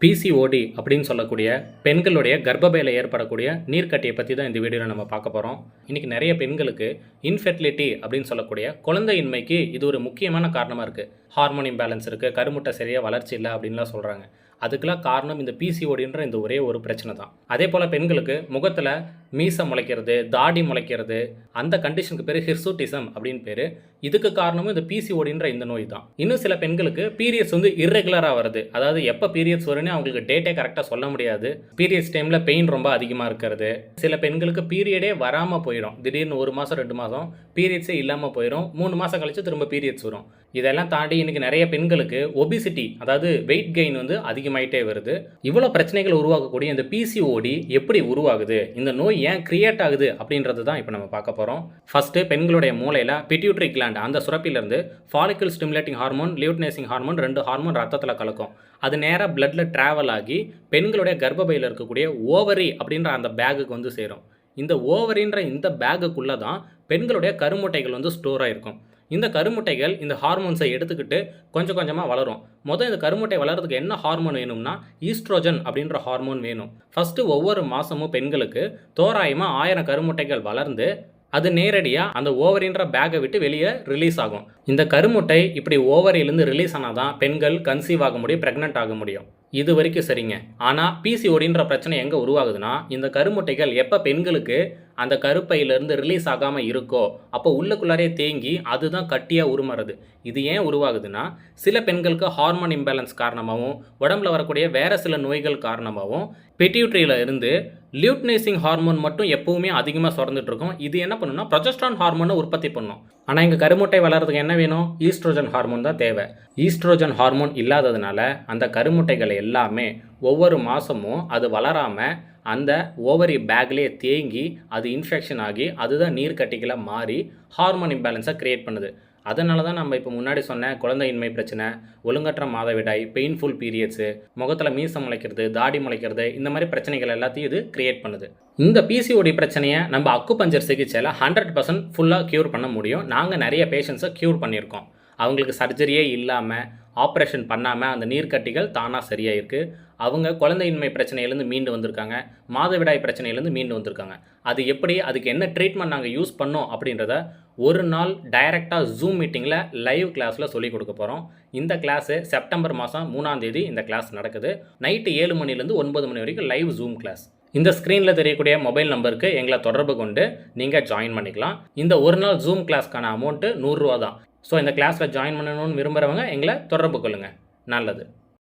PCOD அப்படின்னு சொல்லக்கூடிய பெண்களுடைய கர்ப்பப்பையில் ஏற்படக்கூடிய நீர்க்கட்டியை பற்றி தான் இந்த வீடியோவில் நம்ம பார்க்க போகிறோம் இன்றைக்கி நிறைய பெண்களுக்கு இன்ஃபெர்டிலிட்டி அப்படின்னு சொல்லக்கூடிய குழந்தையின்மைக்கு இது ஒரு முக்கியமான காரணமாக இருக்குது ஹார்மோன் இம்பேலன்ஸ் இருக்குது கருமுட்டை சரியாக வளர்ச்சி இல்லை அப்படின்லாம் சொல்கிறாங்க அதுக்கெல்லாம் காரணம் இந்த பிசிஓடின்ற இந்த ஒரே ஒரு பிரச்சனை தான். அதே போல் பெண்களுக்கு முகத்தில் மீசை முளைக்கிறது தாடி முளைக்கிறது அந்த கண்டிஷனுக்கு பேர் ஹிர்சூட்டிசம் அப்படின்னு பேர். இதுக்கு காரணமும் இந்த பிசிஓடின்ற இந்த நோய் தான். இன்னும் சில பெண்களுக்கு பீரியட்ஸ் வந்து இர்ரெகுலராக வருது. அதாவது எப்போ பீரியட்ஸ் வரும்னு அவங்களுக்கு டேட்டே கரெக்டாக சொல்ல முடியாது. பீரியட்ஸ் டைமில் பெயின் ரொம்ப அதிகமாக இருக்கிறது. சில பெண்களுக்கு பீரியடே வராமல் போயிடும். திடீர்னு ஒரு மாதம் ரெண்டு மாதம் பீரியட்ஸே இல்லாமல் போயிடும் மூணு மாதம் கழிச்சு திரும்ப பீரியட்ஸ் வரும். இதெல்லாம் தாண்டி இன்றைக்கி நிறைய பெண்களுக்கு ஒபிசிட்டி அதாவது வெயிட் கெயின் வந்து அதிகமாயிட்டே வருது. இவ்வளோ பிரச்சனைகள் உருவாக்கக்கூடிய இந்த பிசிஓடி எப்படி உருவாகுது? இந்த நோய் ஏன் கிரியேட் ஆகுது அப்படின்றது தான் இப்போ நம்ம பார்க்க போகிறோம் ஃபஸ்ட்டு பெண்களுடைய மூளையில் பிட்யூட்ரி கிளாண்ட் அந்த சுரப்பிலிருந்து follicle stimulating hormone luteinizing hormone ரெண்டு ஹார்மோன் ரத்தத்தில் கலக்கும். அது நேராக பிளட்ல ட்ராவல் ஆகி பெண்களுடைய கர்ப்பப்பையில் இருக்கக்கூடிய ஓவரி அப்படின்ற அந்த பேகுக்கு வந்து சேரும். இந்த ஓவரின்ற இந்த பேகுக்குள்ளே தான் பெண்களுடைய கருமுட்டைகள் வந்து ஸ்டோர் ஆகிருக்கும் இந்த கருமுட்டைகள் இந்த ஹார்மோன்ஸை எடுத்துக்கிட்டு கொஞ்சம் கொஞ்சமாக வளரும். மொதல் இந்த கருமுட்டை வளர்கிறதுக்கு என்ன ஹார்மோன் வேணும்னா ஈஸ்ட்ரோஜன் அப்படின்ற ஹார்மோன் வேணும். ஃபஸ்ட்டு ஒவ்வொரு மாதமும் பெண்களுக்கு தோராயமாக ஆயிரம் கருமுட்டைகள் வளர்ந்து அது நேரடியாக அந்த ஓவரின்ற பேக்கை விட்டு வெளியே ரிலீஸ் ஆகும். இந்த கருமுட்டை இப்படி ஓவரிலிருந்து ரிலீஸ் ஆனால் தான் பெண்கள் கன்சீவ் ஆக முடியும் ப்ரெக்னென்ட் ஆக முடியும். இது வரைக்கும் சரிங்க. ஆனால் பிசிஓடின்ற பிரச்சனை எங்கே உருவாகுதுன்னா இந்த கருமுட்டைகள் எப்போ பெண்களுக்கு அந்த கருப்பையிலேருந்து ரிலீஸ் ஆகாமல் இருக்கோ அப்போ உள்ளுக்குள்ளாரே தேங்கி அதுதான் கட்டியாக உருமாறுது இது ஏன் உருவாகுதுன்னா சில பெண்களுக்கு ஹார்மோன் இம்பேலன்ஸ் காரணமாகவும் உடம்புல வரக்கூடிய வேறு சில நோய்கள் காரணமாகவும் பெட்டியூட்ரியில் இருந்து லியூட்னைசிங் ஹார்மோன் மட்டும் எப்பவுமே அதிகமாக சுரந்துட்டு இருக்கும் இது என்ன பண்ணுன்னா ப்ரொஜெஸ்ட்ரான் ஹார்மோனை உற்பத்தி பண்ணும். ஆனால் இங்கே கருமுட்டை வளர்றதுக்கு என்ன வேணும்? ஈஸ்ட்ரோஜன் ஹார்மோன் தான் தேவை. ஈஸ்ட்ரோஜன் ஹார்மோன் இல்லாததுனால அந்த கருமுட்டைகள் எல்லாமே ஒவ்வொரு மாதமும் அது வளராமல் அந்த ஓவரி பேக்லேயே தேங்கி அது இன்ஃபெக்ஷன் ஆகி அதுதான் நீர்க்கட்டிகளாக மாறி ஹார்மோன் இம்பேலன்ஸை க்ரியேட் பண்ணுது. அதனால தான் நம்ம இப்போ முன்னாடி சொன்ன குழந்தையின்மை பிரச்சனை ஒழுங்கற்ற மாதவிடாய் பெயின்ஃபுல் பீரியட்ஸு முகத்தில் மீசம் முளைக்கிறது தாடி முளைக்கிறது இந்த மாதிரி பிரச்சனைகள் எல்லாத்தையும் இது கிரியேட் பண்ணுது. இந்த பிசிஓடி பிரச்சனையை நம்ம அக்குபஞ்சர் சிகிச்சையில் ஹண்ட்ரட் பர்சன்ட் ஃபுல்லாக க்யூர் பண்ண முடியும். நாங்கள் நிறைய பேஷண்ட்ஸை க்யூர் பண்ணியிருக்கோம். அவங்களுக்கு சர்ஜரியே இல்லாமல் ஆப்ரேஷன் பண்ணாமல் அந்த நீர்க்கட்டிகள் தானாக சரியாயிருக்கு. அவங்க குழந்தையின்மை பிரச்சனையிலேருந்து மீண்டு வந்திருக்காங்க. மாதவிடாய் பிரச்சனையிலேருந்து மீண்டு வந்திருக்காங்க. அது எப்படி அதுக்கு என்ன ட்ரீட்மெண்ட் நாங்கள் யூஸ் பண்ணோம் அப்படின்றத ஒரு நாள் டைரெக்டாக ஜூம் மீட்டிங்கில் லைவ் கிளாஸில் சொல்லிக் கொடுக்க போகிறோம் இந்த கிளாஸு செப்டம்பர் மாதம் மூணாம் தேதி இந்த கிளாஸ் நடக்குது. நைட்டு ஏழு மணிலேருந்து ஒன்பது மணி வரைக்கும் லைவ் ஜூம் கிளாஸ் இந்த ஸ்க்ரீனில் தெரியக்கூடிய மொபைல் நம்பருக்கு எங்களை தொடர்பு கொண்டு நீங்கள் ஜாயின் பண்ணிக்கலாம். இந்த ஒரு நாள் ஜூம் கிளாஸ்க்கான அமௌண்ட்டு நூறுரூவா தான் ஸோ இந்த கிளாஸில் ஜாயின் பண்ணணும்னு விரும்புகிறவங்க எங்களை தொடர்பு கொள்ளுங்கள் நல்லது.